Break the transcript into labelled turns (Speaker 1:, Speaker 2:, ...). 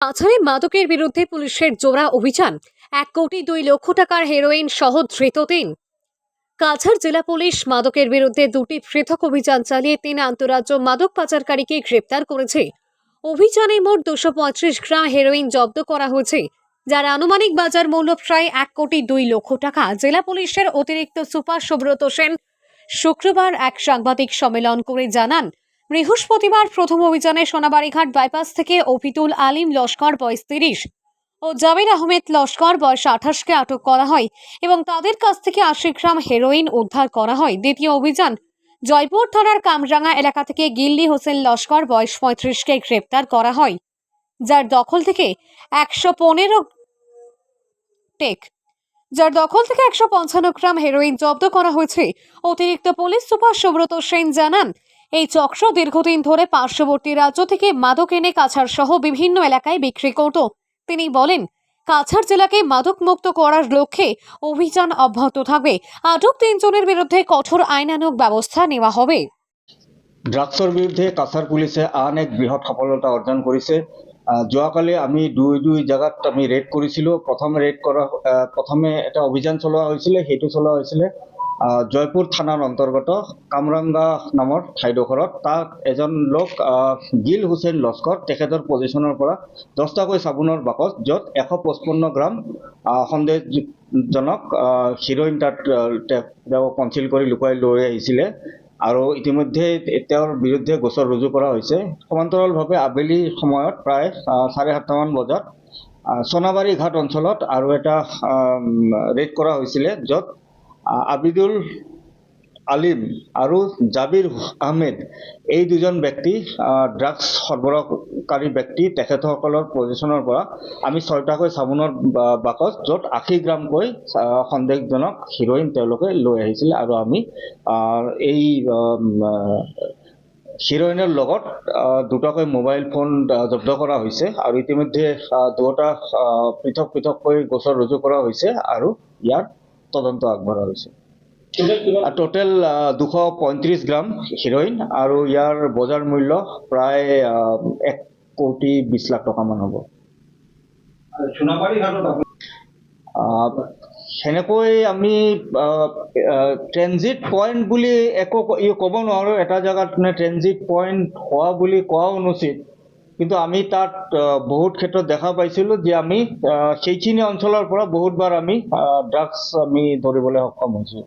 Speaker 1: কাছাড়ে মাদকের বিরুদ্ধে পুলিশের জোড়া অভিযান। এক কোটি দুই লক্ষ টাকার হেরোইন সহ ধৃত তিন। কাছাড় জেলা পুলিশ মাদকের বিরুদ্ধে দুটি পৃথক অভিযান চালিয়ে তিন আন্তরাজ্য মাদক পাচারকারীকে গ্রেপ্তার করেছে। অভিযানে মোট দুশো পঁয়ত্রিশ গ্রাম হেরোইন জব্দ করা হয়েছে, যার আনুমানিক বাজার মূল্য প্রায় এক কোটি দুই লক্ষ টাকা। জেলা পুলিশের অতিরিক্ত সুপার সুব্রত সেন শুক্রবার এক সাংবাদিক সম্মেলন করে জানান বৃহস্পতিবার প্রথম অভিযানে সোনাবাড়িঘাট বাইপাস থেকে অফিতুল আলিম লস্কর, বয়স তিরিশ, ও জাবির আহমেদ লস্কর, বয়স আঠাশকে আটক করা হয় এবং তাদের কাছ থেকে আশি গ্রাম হেরোইন উদ্ধার করা হয়। দ্বিতীয় অভিযান, জয়পুর থানার কামরাঙ্গা এলাকা থেকে গিল্লি হোসেন লস্কর, বয়স পঁয়ত্রিশকে গ্রেপ্তার করা হয়, যার দখল থেকে একশো পনেরো টেক, যার দখল থেকে একশো পঞ্চান্ন গ্রাম হেরোইন জব্দ করা হয়েছে। অতিরিক্ত পুলিশ সুপার সুব্রত সেন জানান এই চক্র দীর্ঘদিন ধরে পার্শ্ববর্তী রাজ্য থেকে মাদক এনে কাছাড় সহ বিভিন্ন এলাকায় বিক্রি করত। তিনি বলেন কাছাড় জেলাকে মাদক মুক্ত করার লক্ষ্যে অভিযান অব্যাহত থাকবে। আটক তিনজনের বিরুদ্ধে কঠোর আইনানুগ ব্যবস্থা নেওয়া হবে।
Speaker 2: ড্ৰাগছৰ বিৰুদ্ধে কাছাৰ পুলিচে আন এক বৃহৎ সফলতা অৰ্জন কৰিছে যোৱাকালি আমি দুই দুই জেগাত আমি ৰেড কৰিছিলোঁ। প্ৰথম ৰেড কৰা আহ, প্ৰথমে এটা অভিযান চলোৱা হৈছিলে সেইটো চলোৱা হৈছিলে। জয়পুৰ থানাৰ অন্তৰ্গত কামৰাংগা নামৰ ঠাইডোখৰত। তাত এজন লোক গিল হুছেইন লস্কৰ তেখেতৰ পজিশ্যনৰ পৰা দহটাকৈ চাবোনৰ বাকচ য'ত এশ পঁচপন্ন গ্ৰাম সন্দেহজনক হিৰ'ইন তাত তেওঁ কনচিল কৰি লুকুৱাই লৈ আহিছিলে। আৰু ইতিমধ্যে তেওঁৰ বিৰুদ্ধে গোচৰ ৰুজু কৰা হৈছে। সমান্তৰালভাৱে আবেলি সময়ত প্ৰায় চাৰে সাতটামান বজাত আহ, সোনাবাৰী ঘাট অঞ্চলত আৰু এটা ৰেড কৰা হৈছিলে য'ত আবিদুল আলিম আৰু জাবিৰ আহমেদ এই দুজন ব্যক্তি ড্ৰাগছ সৰবৰাহকাৰী ব্যক্তি তেখেতসকলৰ পজিশ্যনৰ পৰা আমি ছয়টাকৈ চাবোনৰ বাকচ য'ত আশী গ্ৰামকৈ সন্দেহজনক হিৰ'ইন তেওঁলোকে লৈ আহিছিলে আৰু আমি এই হিৰ'ইনৰ লগত দুটাকৈ মোবাইল ফোন জব্দ কৰা হৈছে আৰু ইতিমধ্যে দুয়োটা পৃথক পৃথককৈ গোচৰ ৰুজু কৰা হৈছে আৰু ইয়াৰ তদন্ত আগবঢ়া হৈছে। টোটেল দুশ পঁয়ত্ৰিছ গ্ৰাম হিৰ'ইন আৰু ইয়াৰ বজাৰ মূল্য প্ৰায় এক কোটি বিছ লাখ টকামান হ'ব। সেনেকৈ আমি ট্ৰেনজিট পইণ্ট বুলি একো ক'ব নোৱাৰোঁ এটা জেগাত মানে ট্ৰেনজিট পইণ্ট হোৱা বুলি কোৱাও অনুচিত। কিন্তু আমি তাত বহুত ক্ষেত্ৰত দেখা পাইছিলোঁ যে আমি সেইখিনি অঞ্চলৰ পৰা বহুতবাৰ আমি ড্ৰাগছ আমি ধৰিবলৈ সক্ষম হৈছোঁ।